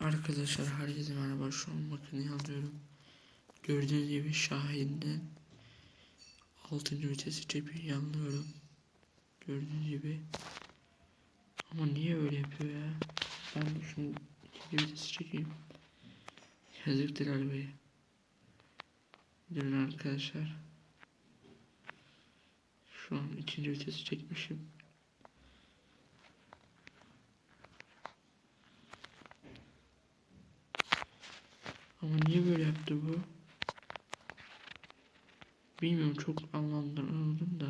Arkadaşlar herkese merhaba şu an makineyi alıyorum. Gördüğünüz gibi Şahin'den 6. vitesi çekiyor yanlıyorum. Gördüğünüz gibi. Ama niye öyle yapıyor ya? Ben şunu 2. vitesi çekeyim. Yazıktır arabayı. Durun arkadaşlar. Şu an ikinci vitesi çekmişim. Ama niye böyle yaptı bu? Bilmiyorum çok anlamlandıramadım da.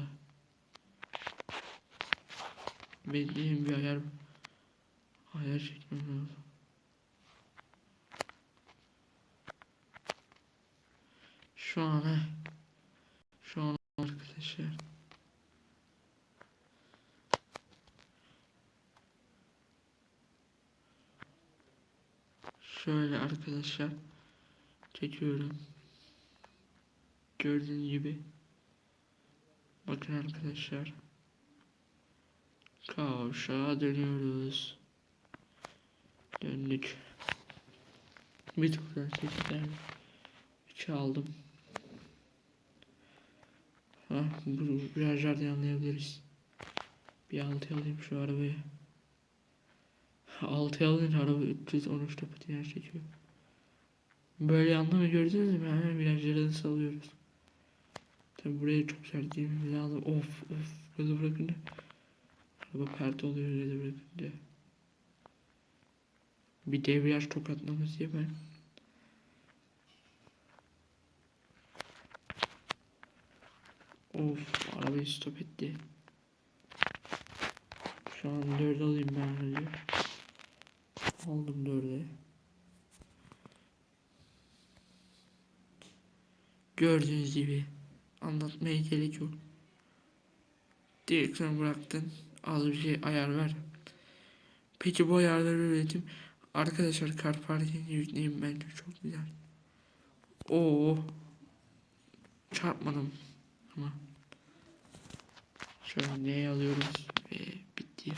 Benim bir ayar ayar çekmem lazım. Şu an he. Şu an arkadaşlar. Şöyle arkadaşlar çekiyorum. Gördüğünüz gibi. Bakın arkadaşlar. Kavşağa dönüyoruz. Döndük. Bir turdan çektim. İki aldım. Ha, bu virajlarda anlayabiliriz. Bir altı alayım şu arabayı. Altıya alınca araba 313'te patinaj çekiyor. Böyle anlamı gördünüz mü? Hemen virajları salıyoruz. Tabi buraya çok sert girmemiz lazım. Of of. Gaza bırakınca. Araba pert oluyor gaza bırakınca. Bir debriyaj tokatlaması diye ben. Of arabayı stop etti. Şu an 4 alayım ben aracı. Aldım 4'e. Gördüğünüz gibi anlatmaya gerek yok. Direksiyon bıraktın. Az bir şey ayar ver. Peki bu ayarları üretim. Arkadaşlar kar parkini yükleyeyim bence çok güzel. Oo. Çarpmadım ama. Şöyle neye alıyoruz ve bitti.